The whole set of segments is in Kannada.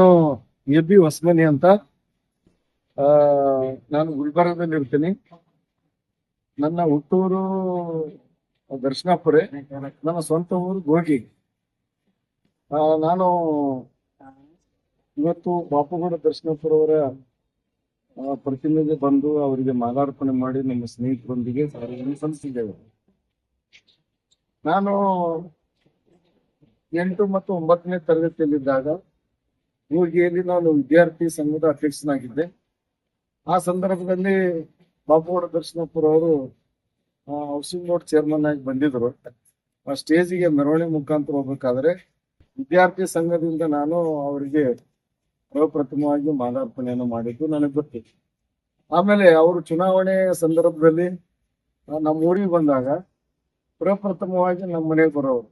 ನಾನು ಎ ಬಿ ಹೊಸಮನಿ ಅಂತ. ನಾನು ಗುಲ್ಬರ್ಗದಲ್ಲಿ ಇರ್ತೀನಿ. ನನ್ನ ಹುಟ್ಟೂರು ದರ್ಶನಾಪುರೆ, ನನ್ನ ಸ್ವಂತ ಊರು ಗೋಗಿ. ನಾನು ಇವತ್ತು ಬಾಪುಗೌಡ ದರ್ಶನಾಪುರ ಅವರ ಪ್ರತಿನಿಧಿ ಬಂದು ಅವರಿಗೆ ಮಾಲಾರ್ಪಣೆ ಮಾಡಿ ನಮ್ಮ ಸ್ನೇಹಿತರೊಂದಿಗೆ ಸಲ್ಲಿಸಿದ್ದೇವೆ. ನಾನು ಎಂಟು ಮತ್ತು ಒಂಬತ್ತನೇ ತರಗತಿಯಲ್ಲಿದ್ದಾಗ ಊರಿಗೆಯಲ್ಲಿ ನಾನು ವಿದ್ಯಾರ್ಥಿ ಸಂಘದ ಅಧ್ಯಕ್ಷನಾಗಿದ್ದೆ. ಆ ಸಂದರ್ಭದಲ್ಲಿ ಬಾಪುಗೌಡ ದರ್ಶನಪುರ ಅವರು ಹೌಸಿಂಗ್ ಬೋರ್ಡ್ ಚೇರ್ಮನ್ ಆಗಿ ಬಂದಿದ್ರು. ಆ ಸ್ಟೇಜಿಗೆ ಮೆರವಣಿಗೆ ಮುಖಾಂತರ ಹೋಗ್ಬೇಕಾದ್ರೆ ವಿದ್ಯಾರ್ಥಿ ಸಂಘದಿಂದ ನಾನು ಅವರಿಗೆ ಪ್ರಪ್ರಥಮವಾಗಿ ಮಾಲಾರ್ಪಣೆಯನ್ನು ಮಾಡಿದ್ದು ನನಗೆ ಗೊತ್ತಿತ್ತು ಆಮೇಲೆ ಅವರು ಚುನಾವಣೆ ಸಂದರ್ಭದಲ್ಲಿ ನಮ್ಮ ಊರಿಗೆ ಬಂದಾಗ ಪ್ರಪ್ರಥಮವಾಗಿ ನಮ್ಮ ಮನೆಗೆ ಬರೋರು.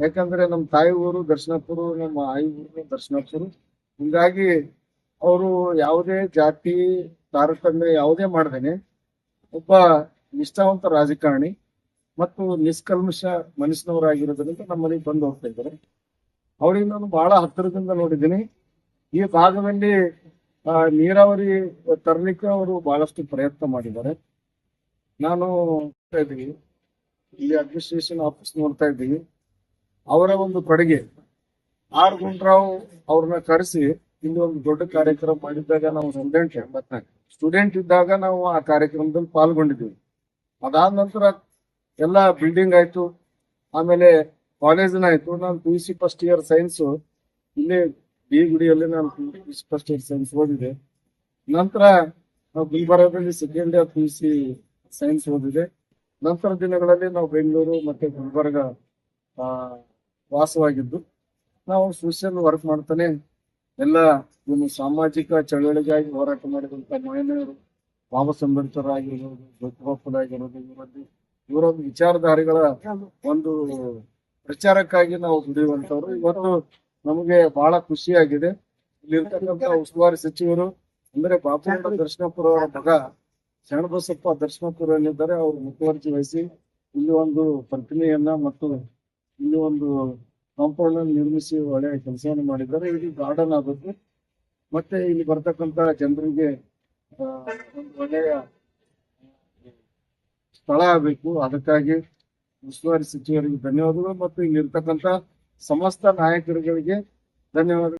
ಯಾಕಂದ್ರೆ ನಮ್ಮ ತಾಯಿ ಊರು ದರ್ಶನಪುರು, ನಮ್ಮ ಆಯಿ ಊರು ದರ್ಶನಪುರ, ಹಿಂಗಾಗಿ ಅವರು ಯಾವುದೇ ಜಾತಿ, ತಾರತಮ್ಯ ಯಾವುದೇ ಮಾಡ್ದೇನೆ ಒಬ್ಬ ನಿಷ್ಠಾವಂತ ರಾಜಕಾರಣಿ ಮತ್ತು ನಿಷ್ಕಲ್ಮಶ ಮನಸ್ಸಿನವರಾಗಿರೋದ್ರಿಂದ ನಮ್ಮ ಮನೆಗೆ ಬಂದು ಹೋಗ್ತಾ ಇದ್ದಾರೆ. ಅವರಿಂದ ನಾನು ಬಹಳ ಹತ್ತಿರದಿಂದ ನೋಡಿದ್ದೀನಿ. ಈ ಭಾಗದಲ್ಲಿ ನೀರಾವರಿ ತರಲಿಕ್ಕೆ ಅವರು ಬಹಳಷ್ಟು ಪ್ರಯತ್ನ ಮಾಡಿದ್ದಾರೆ. ನಾನು ನೋಡ್ತಾ ಇದ್ದೀವಿ ಇಲ್ಲಿ ಅಡ್ಮಿನಿಸ್ಟ್ರೇಷನ್ ಆಫೀಸ್ ನೋಡ್ತಾ ಇದ್ದೀವಿ ಅವರ ಒಂದು ಕೊಡುಗೆ. ಆರ್ ಗುಂಡ್ರಾವ್ ಅವ್ರನ್ನ ಕರೆಸಿ ಇಲ್ಲಿ ಒಂದು ದೊಡ್ಡ ಕಾರ್ಯಕ್ರಮ ಮಾಡಿದ್ದಾಗ ನಾವು ಸ್ಟೂಡೆಂಟ್ ಸ್ಟೂಡೆಂಟ್ ಇದ್ದಾಗ ನಾವು ಆ ಕಾರ್ಯಕ್ರಮದಲ್ಲಿ ಪಾಲ್ಗೊಂಡಿದ್ದೀವಿ ಅದಾದ ನಂತರ ಎಲ್ಲ ಬಿಲ್ಡಿಂಗ್ ಆಯ್ತು. ಆಮೇಲೆ ಕಾಲೇಜಿನ ಆಯ್ತು. ನಾನು P U C first year science ಇಲ್ಲೇ ಬಿ ಗುಡಿಯಲ್ಲಿ ನಾನು P C first year science ಓದಿದೆ. ನಂತರ ನಾವು ಗುಲ್ಬರ್ಗದಲ್ಲಿ second year P C science ಓದಿದೆ. ನಂತರ ದಿನಗಳಲ್ಲಿ ನಾವು ಬೆಂಗಳೂರು ಮತ್ತೆ ಗುಲ್ಬರ್ಗ ವಾಸವಾಗಿದ್ದು ನಾವು ಸೋಷಿಯಲ್ ವರ್ಕ್ ಮಾಡ್ತಾನೆ ಎಲ್ಲ ನಿಮ್ಮ ಸಾಮಾಜಿಕ ಚಳವಳಿಗಾಗಿ ಹೋರಾಟ ಮಾಡಿದಂತ ಮಹಿಳೆಯರು, ಬಾಬಾ ಅಂಬೇಡ್ಕರ್ ಆಗಿರ್ಬೋದು ಜ್ಯೋತಿಬಾ ಫುಲೆ ಆಗಿರ್ಬೋದು ಇವರಲ್ಲಿ ಇವರೊಂದು ವಿಚಾರಧಾರೆಗಳ ಒಂದು ಪ್ರಚಾರಕ್ಕಾಗಿ ನಾವು ದುಡಿಯುವಂತವ್ರು ಇವತ್ತು ನಮಗೆ ಬಹಳ ಖುಷಿಯಾಗಿದೆ. ಇಲ್ಲಿರ್ತಕ್ಕಂಥ ಉಸ್ತುವಾರಿ ಸಚಿವರು, ಅಂದ್ರೆ ಬಾಪು ದರ್ಶನಪುರ ಅವರ ಮಗ ಶರಣಬಸಪ್ಪ ದರ್ಶನಪುರ ಏನಿದ್ದಾರೆ ಅವರು ಮುತುವರ್ಜಿ ವಹಿಸಿ ಇಲ್ಲಿ ಒಂದು ಪ್ರತಿಮೆಯನ್ನ ಮತ್ತು ಇಲ್ಲಿ ಒಂದು ಕಾಂಪೌಂಡ್ ಅನ್ನು ನಿರ್ಮಿಸಿ ಒಳ್ಳೆಯ ಕೆಲಸವನ್ನು ಮಾಡಿದ್ದಾರೆ. ಇದು ಗಾರ್ಡನ್ ಆಗುತ್ತೆ. ಮತ್ತೆ ಇಲ್ಲಿ ಬರ್ತಕ್ಕಂತ ಜನರಿಗೆ ಒಳ್ಳೆಯ ಸ್ಥಳ ಆಗಬೇಕು ಅದಕ್ಕಾಗಿ ಉಸ್ತುವಾರಿ ಸಚಿವರಿಗೆ ಧನ್ಯವಾದಗಳು. ಮತ್ತು ಇಲ್ಲಿರ್ತಕ್ಕಂಥ ಸಮಸ್ತ ನಾಯಕರುಗಳಿಗೆ ಧನ್ಯವಾದ